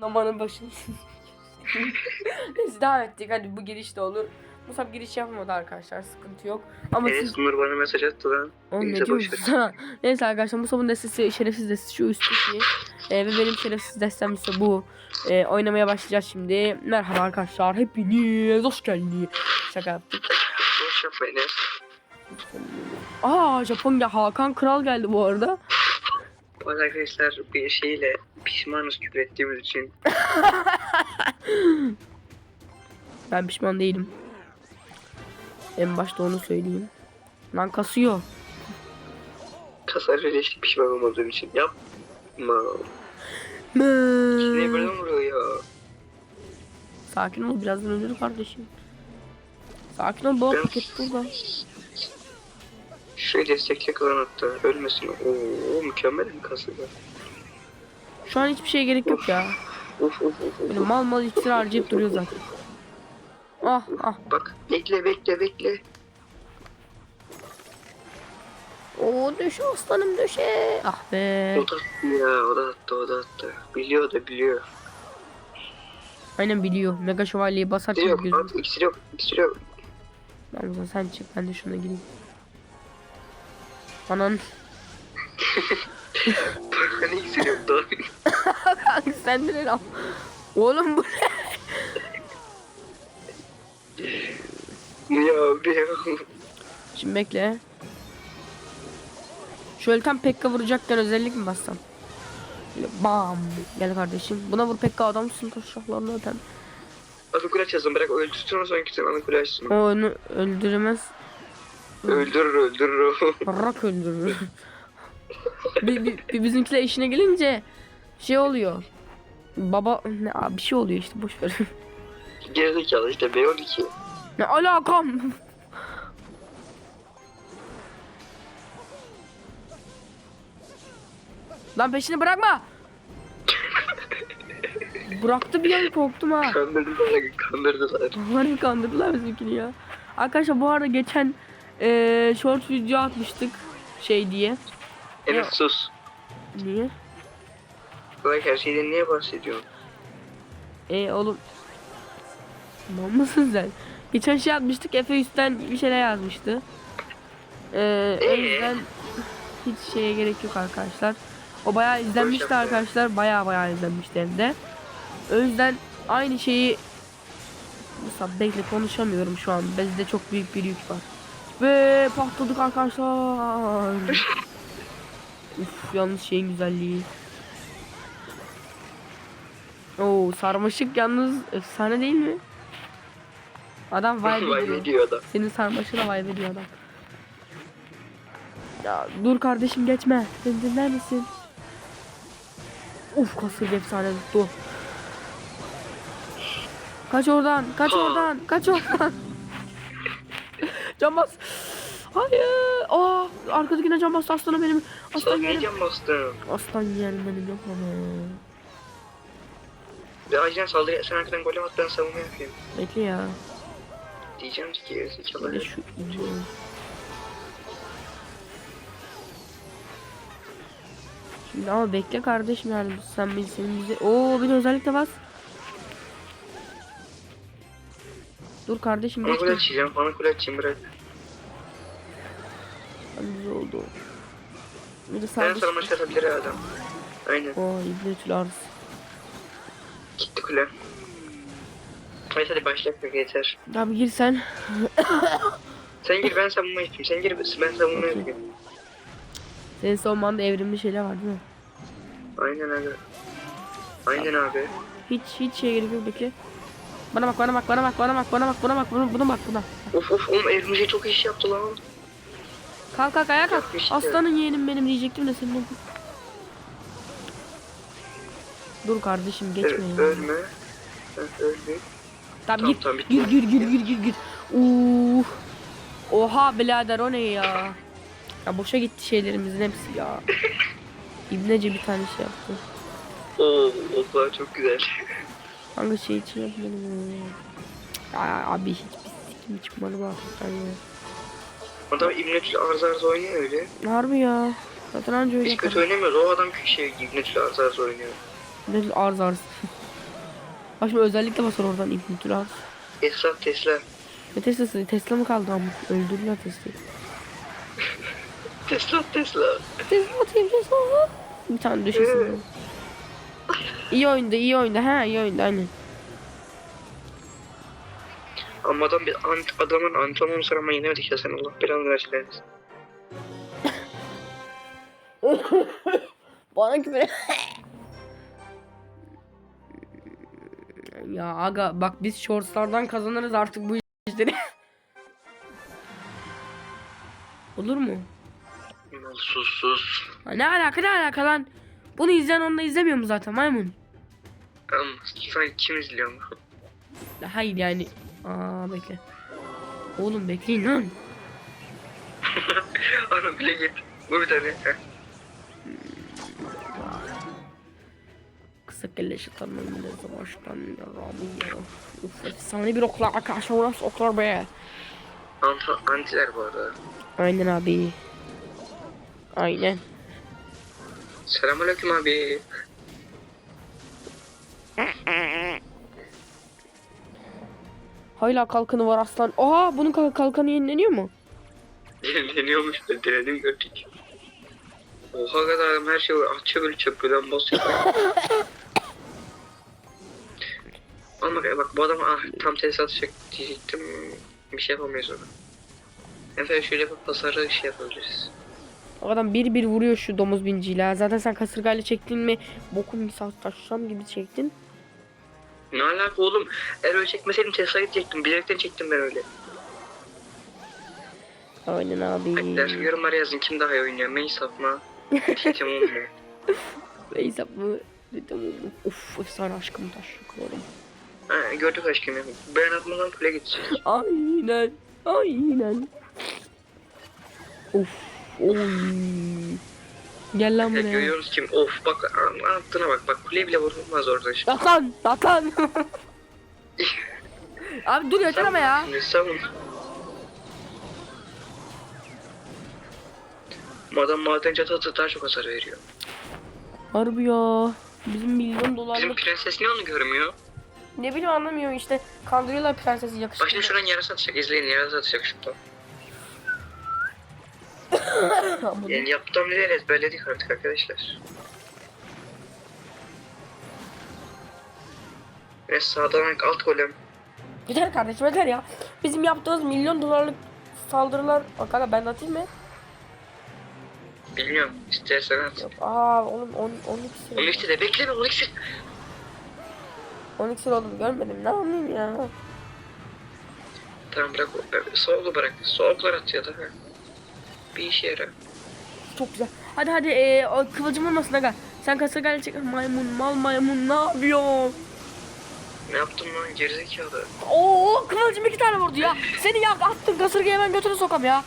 Namanın başını. Biz devam ettik. Hadi bu giriş de olur. Musab giriş yapamadı arkadaşlar. Sıkıntı yok. Ama Enes siz... Nur bana mesaj attı lan. Oğlum ne diyorsun? Neyse arkadaşlar Musab'ın destesi şerefsiz destesi şu üstteki. Ee, ve benim şerefsiz destem ise bu. Ee, oynamaya başlayacağız şimdi. Merhaba arkadaşlar. Hepiniz hoş geldiniz. Şaka yaptık. Boş yapma Enes. Aa Japonya Hakan Kral geldi bu arada. Bu arada arkadaşlar bir şeyle pişmanız küfür ettiğimiz için. Ben pişman değilim. En başta onu söyleyeyim. Lan kasıyor. Kasar ve işte pişman olmadığım için. Yapma. Niye böyle vuruyor ya? Sakin ol birazdan ölür kardeşim. Sakin ol baba paket burada. Şöyle destekle kalan attı. Ölmesin. Oo mükemmel bir kası ya. Şu an hiçbir şeye gerek yok ya. Uf uf uf. Böyle uf. mal mal iksir harcayıp duruyor zaten. Ah ah. Bak bekle bekle bekle. Oo düş aslanım düşe. Ah be. O da attı ya o da attı o da attı. Biliyor da biliyor. Aynen biliyor. Mega şövalyeyi basar yok at iksir yok iksir yok. Ben sen çık ben de şuna gireyim. Anan. Hani iksir yok daha. Kanka sen de ne lan? Oğlum bu ne? ya bir Şimdi bekle. Şöyle tam Pekka vuracakken özellik mi bassam? Böyle bam. Gel kardeşim. Buna vur Pekka adamsın taşraklarını öten. Ana kulaç yazın bırak öldürsün o sonra gitsin ana kulaçsın. O onu öldüremez. Öldürür öldürür. Rak öldürür. bir, bir, bir bizimkiler işine gelince şey oluyor. Baba ne abi bir şey oluyor işte boş ver. Gerizekalı işte B12. ne alakam? Lan peşini bırakma. Bıraktı bir an korktum ha. Kandırdılar kandırdılar. Harbi kandırdılar bizimkini ya. Arkadaşlar bu arada geçen eee short video atmıştık şey diye. Enes sus. Niye? Bak her şeyden niye bahsediyorsun? E oğlum. Mal mısın sen? Geçen şey atmıştık Efe üstten bir şeyler yazmıştı. Ee, o Ee? yüzden hiç şeye gerek yok arkadaşlar. O bayağı izlenmişti arkadaşlar. Bayağı bayağı izlenmişti hem de. O yüzden aynı şeyi Mesela bekle konuşamıyorum şu an. Bizde çok büyük bir yük var. Ve patladık arkadaşlar. Uf yalnız şeyin güzelliği. Oo sarmaşık yalnız efsane değil mi? Adam vibe Vay diyor adam. Senin sarmaşığına vibe ediyor adam. Ya dur kardeşim geçme. Sen dinler misin? Uf kasır efsane tuttu. Kaç oradan, kaç oradan, kaç oradan. Can bas. Hayır. Aa, arkadakine can bastı aslanım benim. Aslan Sen ne yerim. can bastın? Aslan yerim benim yok ama. Ve acilen saldırı sen arkadan golem at ben savunma yapayım. Bekle ya. Diyeceğim ki gerizekalı. Şöyle şu ince. Şimdi ama bekle kardeşim yani sen senin bize. Oo bir özellik de bas. Dur kardeşim Bana bekle. kulaç yiyeceğim bana kulaç yiyeceğim bırak. Bir de Ben sadece. sana maç atabilir adam. Aynen. Oo ibretül arz. Gitti kule. Neyse hadi başlayalım yeter. Abi gir sen. Sen gir ben savunma yapayım. Sen gir ben savunma yapayım. Senin savunmanda evrimli şeyler var değil mi? Aynen abi. Aynen abi. Hiç hiç şey gerek yok bekle. Bana bak bana bak bana bak bana bak bana bak bana bak buna, buna bak buna. Of of oğlum evrimci çok iş yaptı lan. Kalk kalk ayağa kalk. Aslanın yeğenim benim diyecektim de senin. Dur kardeşim geçme ya. ölme. Öldü. Tamam gir. tamam, gir gir gir gir gir gir. Uh. Oha birader o ne ya? Ya boşa gitti şeylerimizin hepsi ya. İbnece bir tane şey yaptı. Oo, Allah çok güzel. Hangi şey için yapmadım ya? Abi hiç pislik mi çıkmadı bu hakikaten ya. Adam İbnetül arz arz oynuyor öyle. Harbi ya. Zaten anca öyle Biz kötü oynamıyoruz. O adam şey İbnetül arz arz oynuyor. Ne arz arz. Bak şimdi özellikle basar oradan infiltrat. al. Tesla Tesla. Ne Tesla'sı? Tesla mı kaldı ama? Öldürdüler Tesla'yı. Tesla Tesla. Tesla atayım Tesla. Bir tane düşesin. iyi oyunda iyi oyunda ha iyi oyunda aynen. Ama adam bir ant, adamın antrenörü sonra ama yenemedik ya sen Allah belanı versin. Bana küfür Ya aga bak biz shortslardan kazanırız artık bu işleri. Olur mu? Sus sus. Ha, ne alaka ne alaka lan? Bunu izleyen onu da izlemiyor mu zaten maymun? Ama sen kim izliyor mu? Hayır yani. Aa bekle. Oğlum bekleyin lan. Ana bile git. Bu bir tane. Heh. Kısa kelle şeytanın bile savaştan ya. Uf efsane bir oklar arkadaşlar o nasıl oklar be. Ant antiler bu arada. Aynen abi. Aynen. Selamünaleyküm abi. Hala kalkanı var aslan. Oha bunun kal- kalkanı yenileniyor mu? Deniyormuş da denedim gördük. Oha kadar adam her şeyi atıyor böyle çöpüden basıyor. Ama bak, bu adam ah, tam test atacak diyecektim. Bir şey yapamayız ona. Efendim şöyle yapıp pazarı şey yapabiliriz. O adam bir bir vuruyor şu domuz binciyle. Zaten sen kasırgayla çektin mi? Bokum misal taşlam gibi çektin. Ne alaka oğlum? Eğer öyle çekmeseydim Tesla'yı çektim. Bilerekten çektim ben öyle. Aynen abi. Der, yorumlara yazın kim daha iyi oynuyor. Meysap mı? Titim mu? Ve hesap mı? Tamam. Uf efsane aşkım taşlıklarım. Ha, gördük aşkım ya. Ben atmadan kule gideceğiz. Aynen. Aynen. Of. Oy. Gel lan Ya, buraya. görüyoruz kim? Of bak ne yaptığına bak. Bak kule bile vurulmaz orada. Şimdi. Yat lan. Abi dur yeter ama ya. Şimdi savun. Bu adam madenci atı daha çok hasar veriyor. Harbi ya. Bizim milyon Bizim dolarlık. prenses niye onu görmüyor? Ne bileyim anlamıyorum işte. Kandırıyorlar prensesi yakışıklı. Bak şimdi şuradan yarasa atacak. İzleyin yarasa atacak şuradan. Yani yaptığım neler ezberledik artık arkadaşlar. Ve sağdan alt golem. Yeter kardeşim yeter ya. Bizim yaptığımız milyon dolarlık saldırılar. Bak kanka ben atayım mı? Bilmiyorum. İstersen at. Yok. Aa oğlum 10 12 Onun işte de bekleme onun işte. 12 oldum görmedim. Ne yapayım ya? Tamam bırak. Soğuklu bırak. Soğuklar at ya da. ha. Bir işe yarar. Çok güzel. Hadi hadi ee, o kıvılcım olmasın aga. Sen kasırgayla çek. Maymun mal maymun ne yapıyor? Ne yaptın lan gerizekalı? Oo kıvılcım iki tane vurdu ya. Seni ya attın kasırgayı hemen götüne sokam ya.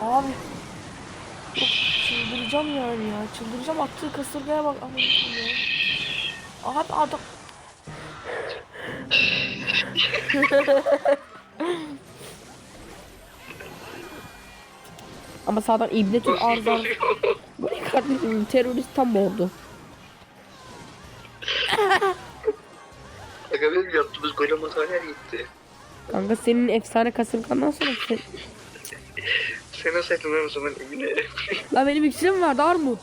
Abi. Çok çıldıracağım yani ya. Çıldıracağım attığı kasırgaya bak. Abi, ya. Abi adam. Ama sağdan ibne tür arz arz. Bu ne kardeşim terörist tam oldu. Aga benim yaptığımız golem hatalar gitti. Kanka senin efsane kasırgandan sonra sen... Sen olsaydın ben o zaman Emine. La benim iksirim vardı armut.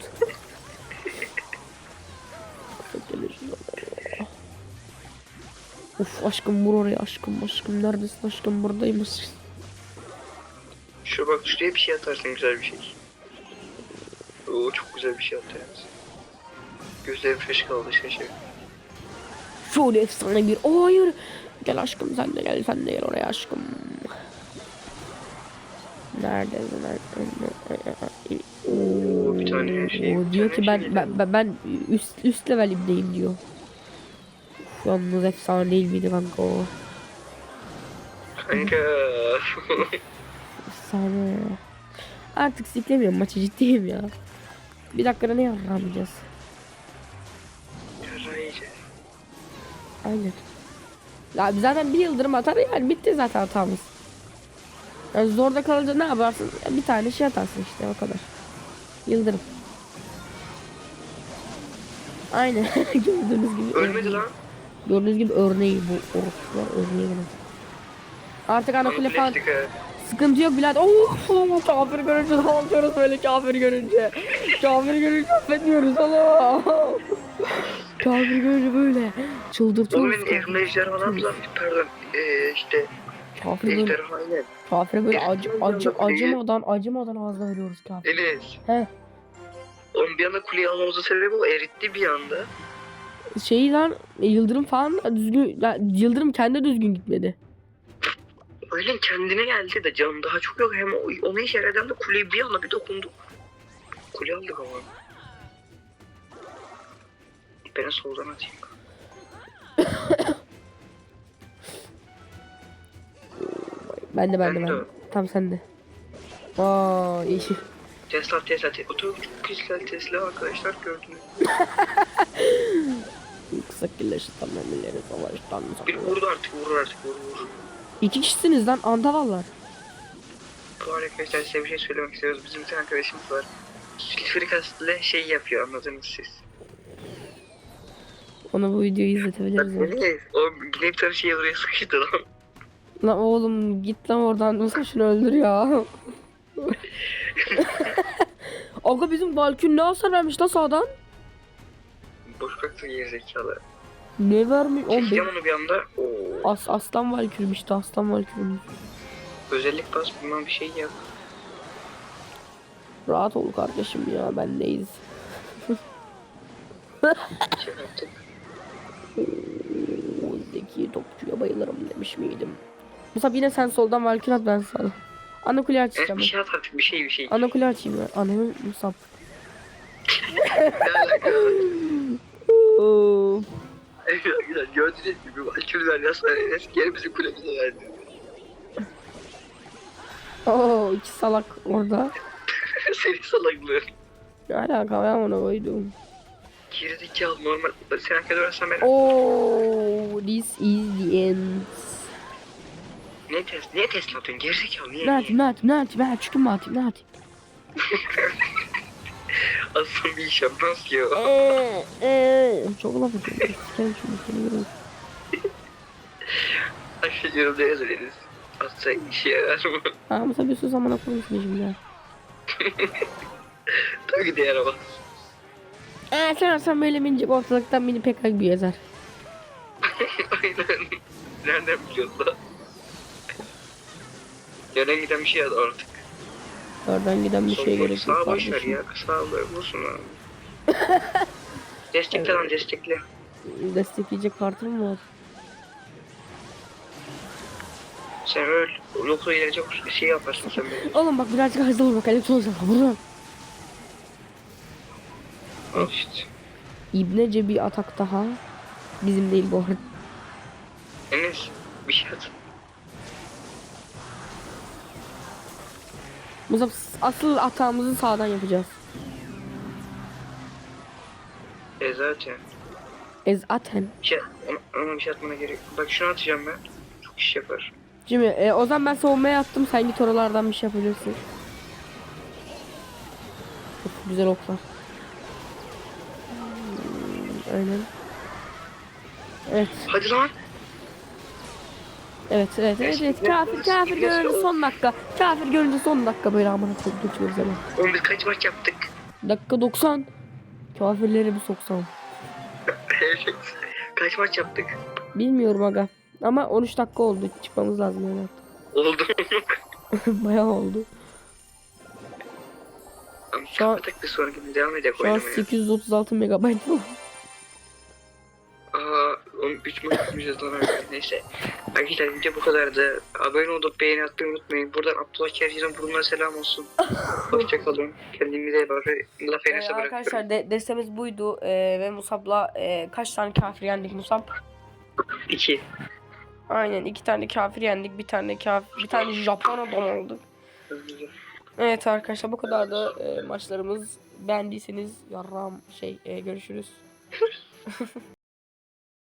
Uf aşkım vur oraya aşkım aşkım neredesin aşkım buradayım Şu bak şuraya bir şey atarsın güzel bir şey. Oo çok güzel bir şey attı yalnız. Gözlerim fresh kaldı şaşır. Şöyle efsane bir o hayır Gel aşkım sen de gel sen de gel oraya aşkım Neredesin Oo, bir tane şey, Oo, bir diyor tane ki ben şey ben, ben, ben üst üst levelimdeyim diyor. Uf, yalnız efsane değil miydi kanka o? Kanka. Efsane. Artık siklemiyorum maçı ciddiyim ya. Bir dakikada ne? Yarayıcı. Aynen. Ya zaten bir yıldırım atar yani bitti zaten hatamız. Yani zorda kalınca ne yaparsın? Ya bir tane şey atarsın işte o kadar. Yıldırım. Aynen gördüğünüz gibi. Ölmedi lan. Gördüğünüz gibi örneği bu orospular örneği bunun. Artık ana kule falan. Sıkıntı yok birader. Oh, kafir görünce ne yapıyoruz böyle kafir görünce? Kafir görünce affetmiyoruz Allah. kafir görünce böyle Oğlum çıldırtıyoruz. benim elimde ejderha ne yaptılar? Pardon. Ee, işte Kafir böyle, ejderha aynen. kafire böyle acı, acı, acımadan acımadan ağzına veriyoruz kafir. Enes. He. Oğlum bir anda kuleyi almamızın sebebi o eritti bir anda. Şeyi lan Yıldırım falan düzgün Yıldırım kendi düzgün gitmedi. Aynen kendine geldi de canım daha çok yok. Hem o- ona işe yaradan da kuleyi bir anda bir dokunduk. Kule aldık ama. Ben soldan atayım. Ben de ben de Ben de. Tam sende. Aa iyi. Tesla Tesla Tesla. O çok güzel Tesla arkadaşlar gördünüz. Kısa kirleşti mermileri savaştan Bir vurdu artık vurur artık vurur vurur. İki kişisiniz lan andavallar. Bu arada arkadaşlar size bir şey söylemek istiyoruz. Bizim bir tane arkadaşımız var. Sulfurik asitle şey yapıyor anladınız siz. Ona bu videoyu izletebiliriz. ya. ne? O bir tane şey oraya sıkıştı lan. Lan oğlum git lan oradan Musa şunu öldür ya. Aga bizim Valkün ne hasar vermiş la sağdan? Boş bıraktı gerizekalı. Ne vermiş? Oğlum Çekeceğim onu bir anda. Oo. As aslan Valkür'üm işte aslan Valkür'üm. Özellik bas bilmem bir şey yap. Rahat ol kardeşim ya yaptık. Oo, Zeki topçuya bayılırım demiş miydim? Musa yine sen soldan Valkür at ben sağdan. Ana kule açacağım. bir şey at artık bir şey bir şey. Ana kule açayım ben. Anamı Musab. Ne alaka? Oo. Güzel gördüğünüz gibi Valkürler gel bizi kulemize verdi. Oo iki salak orada. Senin salaklığın. Ne alaka ben ona koydum. Gerizekalı normal. Sen hak edersen ben... Oh, this is the end. Niye test? Niye test atıyorsun? Gerizekalı niye? Ne atayım, ne atayım, ne atayım, ne çıktım mı atayım, ne atayım? O. Eee, eee. Çok laf atıyorum. Sikerim şunu, seni. Aşağı yorumda yazarız. Atsa işe yarar mı? Ama tabii sus amına koymuşsun şimdi ya. Tabii ki de yaramaz. Eee sen sen böyle minicik ortalıktan mini pek bir yazar. Aynen. Nereden biliyorsun lan? Yönen giden bir şey yaz artık. Oradan giden bir Sol- şey gerek yok Sağa boş ver ya. Sağa vursun lan. destekle lan destekle. Destekleyecek kartın mı var? Sen öl. Yoksa ileride bir şey yaparsın sen benim. Oğlum bak birazcık hızlı vur bak elektron olacak. Vurun. Al işte. İbnece bir atak daha. Bizim değil bu arada. Enes bir şey at. Musab asıl atağımızı sağdan yapacağız. E zaten. Ez aten. Bir şey, bir şey atmana gerek. Bak şunu atacağım ben. Çok iş yapar. Şimdi e, o zaman ben savunmaya attım. Sen git oralardan bir şey yapabilirsin. Çok güzel oklar. Hmm, Aynen. Evet. Hadi lan. Evet, evet, evet, evet. Kafir, kafir görünce son dakika. Kafir görünce son dakika böyle amına koyup geçiyoruz hemen. Oğlum biz kaç maç yaptık? Dakika 90. Kafirleri bir soksam. kaç maç yaptık? Bilmiyorum aga. Ama 13 dakika oldu. Çıkmamız lazım yani. Oldu. Bayağı oldu. Şu an- sonraki gün devam edelim Şu an oynamaya. 836 megabayt var. Aa, oğlum 3 maç yapmayacağız lan. Neyse. Arkadaşlar video bu kadardı. Abone olup beğeni atmayı unutmayın. Buradan Abdullah Kerci'nin burnuna selam olsun. Hoşçakalın. Kendinize iyi bakın. Laf Ee, Enes'e bırakıyorum. arkadaşlar de, destemiz buydu ee, ve Musab'la ee, kaç tane kafir yendik Musab? 2. Aynen iki tane kafir yendik bir tane kafir bir tane Japon adam aldık. Evet arkadaşlar bu kadar da ee, maçlarımız beğendiyseniz yarram şey ee, görüşürüz.